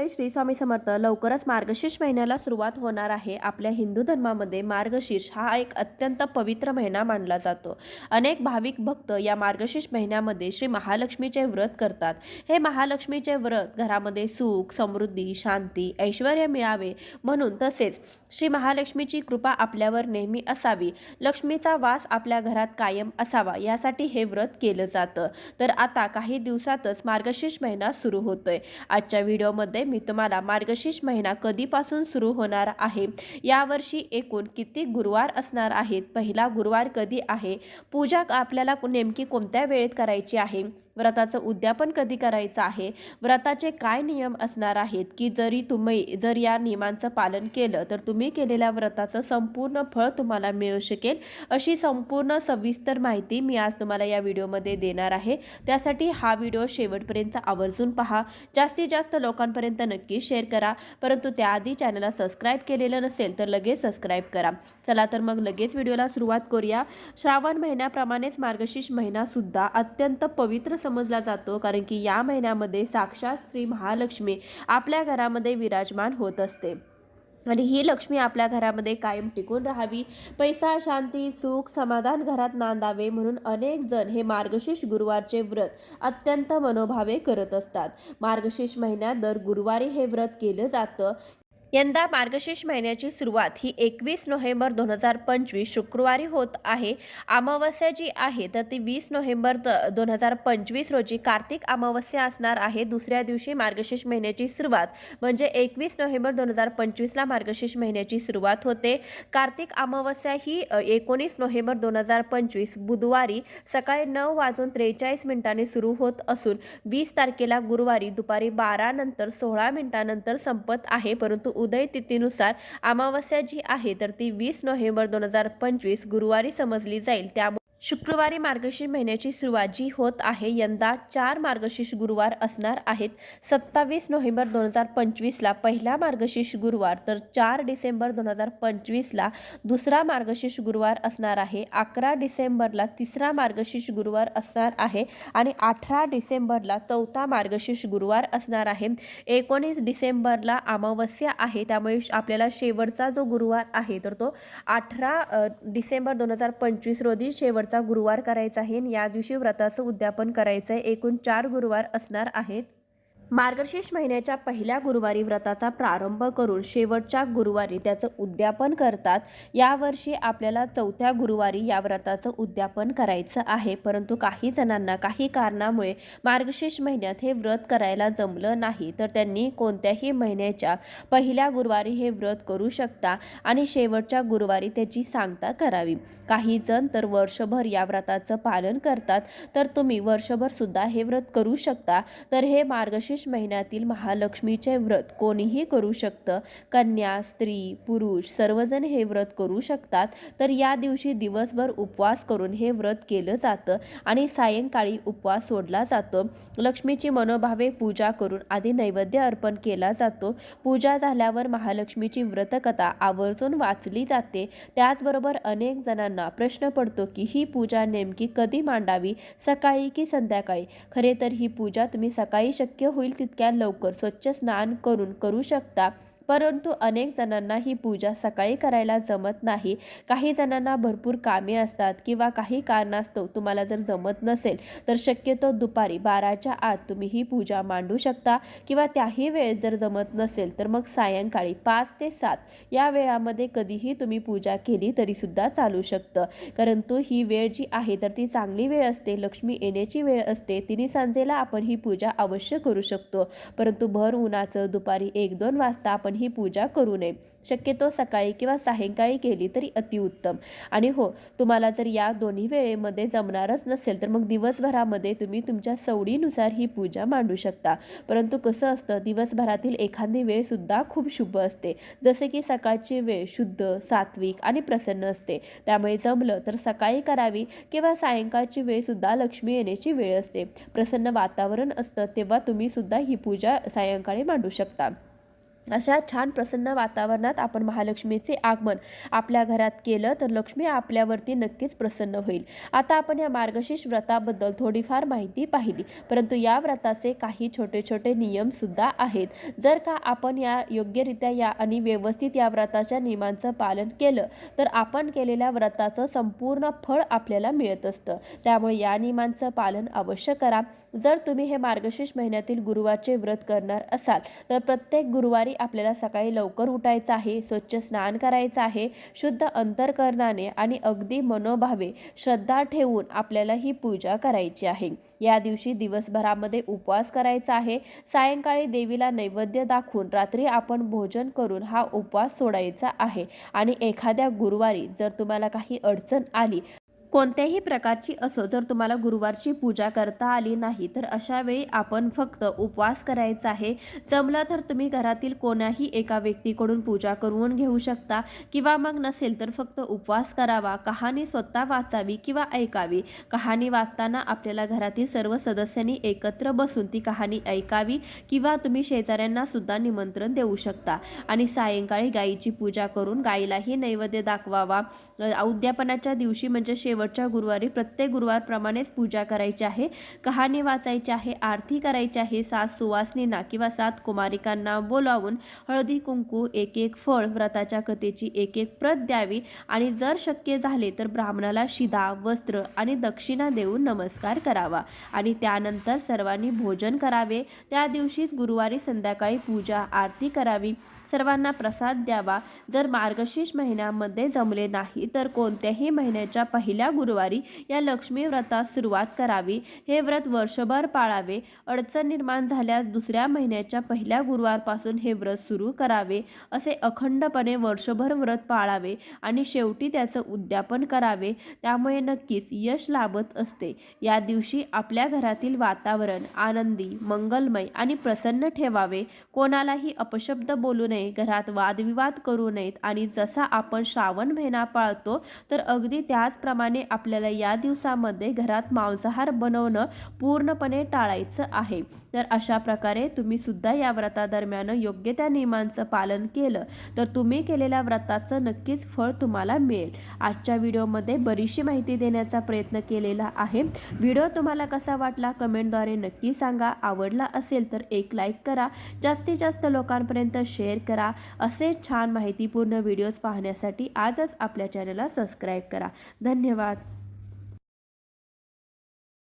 त्यामुळे श्री स्वामी समर्थ लवकरच मार्गशीर्ष महिन्याला सुरुवात होणार आहे. आपल्या हिंदू धर्मामध्ये मार्गशीर्ष हा एक अत्यंत पवित्र महिना मानला जातो. अनेक भाविक भक्त या मार्गशीर्ष महिन्यामध्ये श्री महालक्ष्मीचे व्रत करतात. हे महालक्ष्मीचे व्रत घरामध्ये सुख समृद्धी शांती ऐश्वर मिळावे म्हणून तसेच श्री महालक्ष्मीची कृपा आपल्यावर नेहमी असावी. लक्ष्मीचा वास आपल्या घरात कायम असावा यासाठी हे व्रत केलं जातं. तर आता काही दिवसातच मार्गशीर्ष महिना सुरू होतोय. आजच्या व्हिडिओमध्ये मी तुम्हाला मार्गशीर्ष महिना कधीपासून सुरू होणार आहे? यावर्षी एकूण किती गुरुवार असणार आहेत? पहिला गुरुवार कधी आहे? पूजा आपल्याला नेमकी कोणत्या वेळेत करायची आहे? व्रताचं उद्यापन कधी करायचं आहे? व्रताचे काय नियम असणार आहेत? की जरी तुम्ही जर या नियमांचं पालन केलं तर तुम्ही केलेल्या व्रताचं संपूर्ण फळ तुम्हाला मिळू शकेल. अशी संपूर्ण सविस्तर माहिती मी आज तुम्हाला या व्हिडिओमध्ये देणार आहे. त्यासाठी हा व्हिडिओ शेवटपर्यंत आवर्जून पहा. जास्तीत जास्त लोकांपर्यंत नक्की शेअर करा. परंतु त्याआधी चॅनलला सबस्क्राईब केलेलं नसेल तर लगेच सबस्क्राईब करा. चला तर मग लगेच व्हिडिओला सुरुवात करूया. श्रावण महिन्याप्रमाणेच मार्गशीर्ष महिनासुद्धा अत्यंत पवित्र समजला जातो कारण की या महिन्यामध्ये साक्षात श्री महालक्ष्मी आपल्या घरामध्ये विराजमान होत असते. आणि ही लक्ष्मी आपल्या घरामध्ये कायम टिकून राहावी. पैसा शांती सुख समाधान घरात नांदावे म्हणून अनेक जण हे मार्गशीर्ष गुरुवारचे व्रत अत्यंत मनोभावे करत असतात. मार्गशीर्ष महिन्यात दर गुरुवारी हे व्रत केलं जातं. यंदा मार्गशीर्ष महिन्याची सुरुवात ही एकवीस नोव्हेंबर दोन हजार पंचवीस शुक्रवारी होत आहे. अमावस्या जी आहे तर ती वीस नोव्हेंबर दोन हजार पंचवीस रोजी कार्तिक अमावस्या असणार आहे. दुसऱ्या दिवशी मार्गशीर्ष महिन्याची सुरुवात म्हणजे एकवीस नोव्हेंबर दोन हजार पंचवीसला मार्गशीर्ष महिन्याची सुरुवात होते. कार्तिक अमावस्या ही एकोणीस नोव्हेंबर दोन हजार पंचवीस बुधवारी सकाळी नऊ वाजून त्रेचाळीस मिनिटांनी सुरू होत असून वीस तारखेला गुरुवारी दुपारी बारा नंतर सोळा मिनिटानंतर संपत आहे. परंतु उदय तिथीनुसार अमावस्या जी आहे तर ती वीस नोव्हेंबर दोन हजार पंचवीस गुरुवारी समजली जाईल. त्यामुळे शुक्रवारी मार्गशीर्ष महिन्याची सुरुवात जी होत आहे यंदा चार मार्गशीर्ष गुरुवार असणार आहेत. सत्तावीस नोव्हेंबर दोन हजार पंचवीसला पहिला मार्गशीर्ष गुरुवार तर चार डिसेंबर दोन हजार पंचवीसला दुसरा मार्गशीर्ष गुरुवार असणार आहे. अकरा डिसेंबरला तिसरा मार्गशीर्ष गुरुवार असणार आहे आणि अठरा डिसेंबरला चौथा मार्गशीर्ष गुरुवार असणार आहे. एकोणीस डिसेंबरला अमावस्या आहे त्यामुळे आपल्याला शेवटचा जो गुरुवार आहे तर तो अठरा डिसेंबर दोन हजार पंचवीस रोजी शेवट शेवटचा गुरुवार करायचा आहे या दिवशी व्रताचं उद्यापन करायचं आहे एकूण चार गुरुवार असणार आहेत. मार्गशीर्ष महिन्याच्या पहिल्या गुरुवारी व्रताचा प्रारंभ करून शेवटच्या गुरुवारी त्याचं उद्यापन करतात. यावर्षी आपल्याला चौथ्या गुरुवारी या व्रताचं उद्यापन करायचं आहे. परंतु काही जणांना काही कारणामुळे मार्गशीर्ष महिन्यात हे व्रत करायला जमलं नाही. तर त्यांनी कोणत्याही महिन्याच्या पहिल्या गुरुवारी हे व्रत करू शकता आणि शेवटच्या गुरुवारी त्याची सांगता करावी. काही जण तर वर्षभर या व्रताचं पालन करतात. तर तुम्ही वर्षभरसुद्धा हे व्रत करू शकता. तर हे मार्गशीर्ष विशेष महिन्यातील महालक्ष्मीचे व्रत कोणीही करू शकतं. कन्या स्त्री पुरुष सर्वजण हे व्रत करू शकतात. तर या दिवशी दिवसभर उपवास करून हे व्रत केलं जातं आणि सायंकाळी उपवास सोडला जातो. लक्ष्मीची मनोभावे पूजा करून आधी नैवेद्य अर्पण केला जातो. पूजा झाल्यावर महालक्ष्मीची व्रतकथा आवर्जून वाचली जाते. त्याचबरोबर अनेक जणांना प्रश्न पडतो की ही पूजा नेमकी कधी मांडावी? सकाळी की संध्याकाळी? खरे तर ही पूजा तुम्ही सकाळी शक्य होईल होईल तितक्या लवकर स्वच्छ स्नान करून करू शकता. परंतु अनेक जणांना ही पूजा सकाळी करायला जमत नाही. काही जणांना भरपूर कामे असतात किंवा काही कारणास्तव तुम्हाला जर जमत नसेल तर शक्यतो दुपारी बाराच्या आत तुम्ही ही पूजा मांडू शकता किंवा त्याही वेळेस जर जमत नसेल तर मग सायंकाळी पाच ते सात या वेळामध्ये कधीही तुम्ही पूजा केली तरीसुद्धा चालू शकतं. परंतु ही वेळ जी आहे तर ती चांगली वेळ असते लक्ष्मी येण्याची वेळ असते तिन्ही सांजेला आपण ही पूजा अवश्य करू शकतो. परंतु भर उन्हाचं दुपारी एक दोन वाजता आपण ही पूजा करू नये. शक्यतो सकाळी किंवा सायंकाळी केली तरी अतिउत्तम. आणि हो तुम्हाला जर या दोन्ही वेळेमध्ये जमणारच नसेल तर मग दिवसभरामध्ये तुम्ही तुमच्या सवडीनुसार ही पूजा मांडू शकता. परंतु कसं असतं दिवसभरातील एखादी वेळसुद्धा खूप शुभ असते. जसे की सकाळची वेळ शुद्ध सात्विक आणि प्रसन्न असते. त्यामुळे जमलं तर सकाळी करावी किंवा सायंकाळची वेळसुद्धा लक्ष्मी येण्याची वेळ असते. प्रसन्न वातावरण असतं तेव्हा तुम्ही सुद्धा ही पूजा सायंकाळी मांडू शकता. अशा छान प्रसन्न वातावरणात आपण महालक्ष्मीचे आगमन आपल्या घरात केलं तर लक्ष्मी आपल्यावरती नक्कीच प्रसन्न होईल. आता आपण या मार्गशीर्ष व्रताबद्दल थोडीफार माहिती पाहिली. परंतु या व्रताचे काही छोटे छोटे नियमसुद्धा आहेत. जर का आपण या योग्यरित्या या आणि व्यवस्थित या व्रताच्या नियमांचं पालन केलं तर आपण केलेल्या व्रताचं संपूर्ण फळ आपल्याला मिळत असतं. त्यामुळे या नियमांचं पालन अवश्य करा. जर तुम्ही हे मार्गशीर्ष महिन्यातील गुरुवारचे व्रत करणार असाल तर प्रत्येक गुरुवारी आपल्याला सकाळी लवकर उठायचं आहे स्वच्छ स्नान करायचं आहे शुद्ध अंतरकरणाने आणि अगदी मनोभावे श्रद्धा ठेवून आपल्याला ही पूजा करायची आहे. या दिवशी दिवसभरामध्ये उपवास करायचा आहे. सायंकाळी देवीला नैवेद्य दाखवून रात्री आपण भोजन करून हा उपवास सोडायचा आहे. आणि एखाद्या गुरुवारी जर तुम्हाला काही अडचण आली कोणत्याही प्रकारची असो जर तुम्हाला गुरुवारची पूजा करता आली नाही तर अशा वेळी आपण फक्त उपवास करायचा आहे. जमलं तर तुम्ही घरातील कोणाही एका व्यक्तीकडून पूजा करून घेऊ शकता. किंवा मग नसेल तर फक्त उपवास करावा कहाणी स्वतः वाचावी किंवा ऐकावी. कहाणी वाचताना आपल्याला घरातील सर्व सदस्यांनी एकत्र बसून ती कहाणी ऐकावी किंवा तुम्ही शेजाऱ्यांना सुद्धा निमंत्रण देऊ शकता. आणि सायंकाळी गायीची पूजा करून गायीलाही नैवेद्य दाखवावा. उद्यापनाच्या दिवशी म्हणजे शेवटच्या गुरुवारी प्रत्येक गुरुवारप्रमाणेच पूजा करायची आहे. कहाणी वाचायची आहे आरती करायची आहे. सात सुवासिनींना किंवा सात कुमारिकांना बोलावून हळदी कुंकू एक एक फळ व्रताच्या कथेची एक एक प्रत द्यावी. आणि जर शक्य झाले तर ब्राह्मणाला शिदा वस्त्र आणि दक्षिणा देऊन नमस्कार करावा. आणि त्यानंतर सर्वांनी भोजन करावे. त्या दिवशीच गुरुवारी संध्याकाळी पूजा आरती करावी. सर्वांना प्रसाद द्यावा. जर मार्गशीर्ष महिन्यामध्ये जमले नाही तर कोणत्याही महिन्याच्या पहिल्या गुरुवारी या लक्ष्मी व्रतास सुरुवात करावी. हे व्रत वर्षभर पाळावे. अडचण निर्माण झाल्यास दुसऱ्या महिन्याच्या पहिल्या गुरुवारपासून हे व्रत सुरू करावे असे अखंडपणे वर्षभर व्रत पाळावे आणि शेवटी त्याचं उद्यापन करावे. त्यामुळे नक्कीच यश लाभत असते. या दिवशी आपल्या घरातील वातावरण आनंदी मंगलमय आणि प्रसन्न ठेवावे. कोणालाही अपशब्द बोलू नये. घरात वादविवाद करू नयेत आणि जसा आपण श्रावण महिना पाळतो तर अगदी त्याचप्रमाणे आपल्याला या दिवसामध्ये घरात मांसाहार बनवणं पूर्णपणे टाळायचं आहे. तर अशा प्रकारे तुम्ही सुद्धा या व्रतादरम्यान योग्य त्या नियमांचं पालन केलं तर तुम्ही केलेल्या व्रताचं नक्कीच फळ तुम्हाला मिळेल. आजच्या व्हिडिओमध्ये बरीचशी माहिती देण्याचा प्रयत्न केलेला आहे. व्हिडिओ तुम्हाला कसा वाटला कमेंटद्वारे नक्की सांगा. आवडला असेल तर एक लाईक करा. जास्तीत जास्त लोकांपर्यंत शेअर करा. असे छान माहितीपूर्ण व्हिडिओज पाहण्यासाठी आजच आपल्या चॅनलला सबस्क्राईब करा. धन्यवाद.